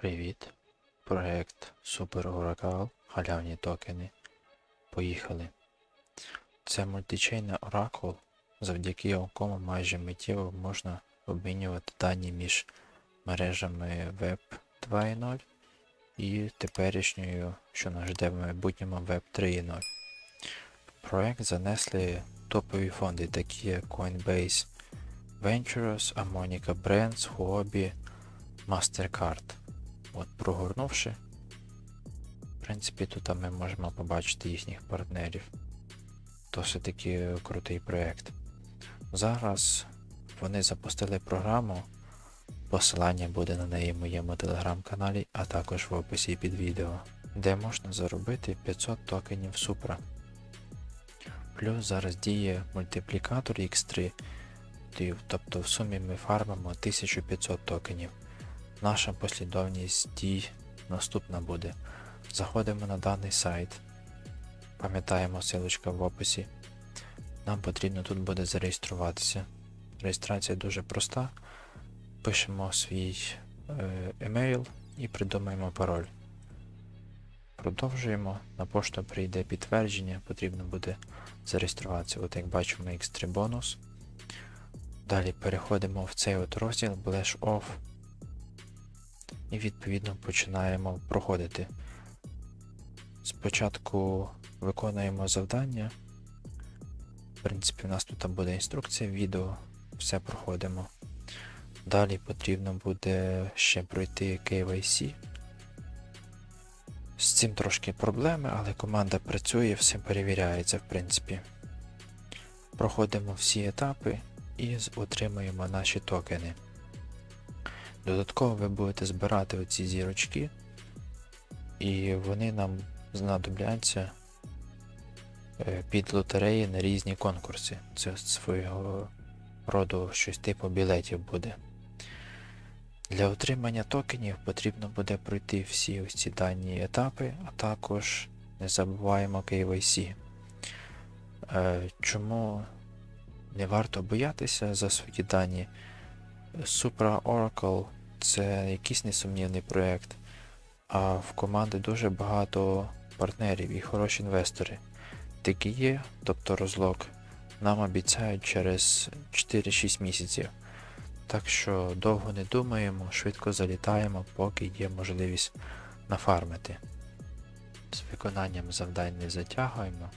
Привіт. Проект Super Oracle. Халявні токени. Поїхали. Це мультичейний оракул, завдяки якому майже миттєво можна обмінювати дані між мережами Web 2.0 і теперішньою, що нас жде в майбутньому Web 3.0. В проект занесли топові фонди, такі як Coinbase Ventures, Harmonica Brands, Huobi, MasterCard. От прогорнувши, в принципі, тут ми можемо побачити їхніх партнерів. Досить таки крутий проєкт. Зараз вони запустили програму. Посилання буде на неї в моєму телеграм-каналі, а також в описі під відео, де можна заробити 500 токенів Supra. Плюс зараз діє мультиплікатор X3, тобто в сумі ми фармимо 1500 токенів. Наша послідовність дій наступна буде. Заходимо на даний сайт. Пам'ятаємо силочка в описі. Нам потрібно тут буде зареєструватися. Реєстрація дуже проста. Пишемо свій е, емейл і придумаємо пароль. Продовжуємо. На пошту прийде підтвердження, потрібно буде зареєструватися. От як бачимо X3 бонус. Далі переходимо в цей от розділ Blash Off і відповідно починаємо проходити. Спочатку виконуємо завдання. В принципі, у нас тут буде інструкція, відео, все проходимо. Далі потрібно буде ще пройти KYC. З цим трошки проблеми, але команда працює, все перевіряється, в принципі. Проходимо всі етапи і отримуємо наші токени. Додатково ви будете збирати оці зірочки, і вони нам знадобляться е, під лотереї на різні конкурси. Це свого роду щось типу білетів буде. Для отримання токенів потрібно буде пройти всі ось ці дані етапи, а також не забуваємо KYC. Е, Чому не варто боятися за свої дані? Supra Oracle це якийсь несумнівний проєкт, а в команди дуже багато партнерів і хороші інвестори. Такі є, тобто розлог, нам обіцяють через 4-6 місяців. Так що довго не думаємо, швидко залітаємо, поки є можливість нафармити. З виконанням завдань не затягуємо,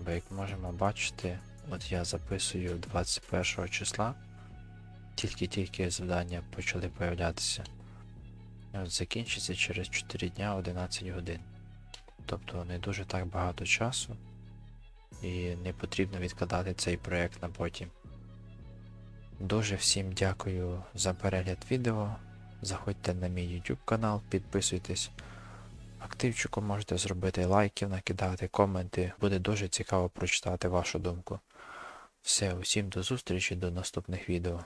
бо як можемо бачити, от я записую 21 числа тільки-тільки завдання почали появлятися. Закінчиться через 4 дня 11 годин. Тобто не дуже так багато часу і не потрібно відкладати цей проєкт на потім. Дуже всім дякую за перегляд відео. Заходьте на мій YouTube канал, підписуйтесь. Активчику можете зробити лайків, накидати, коменти. Буде дуже цікаво прочитати вашу думку. Все, усім до зустрічі, до наступних відео.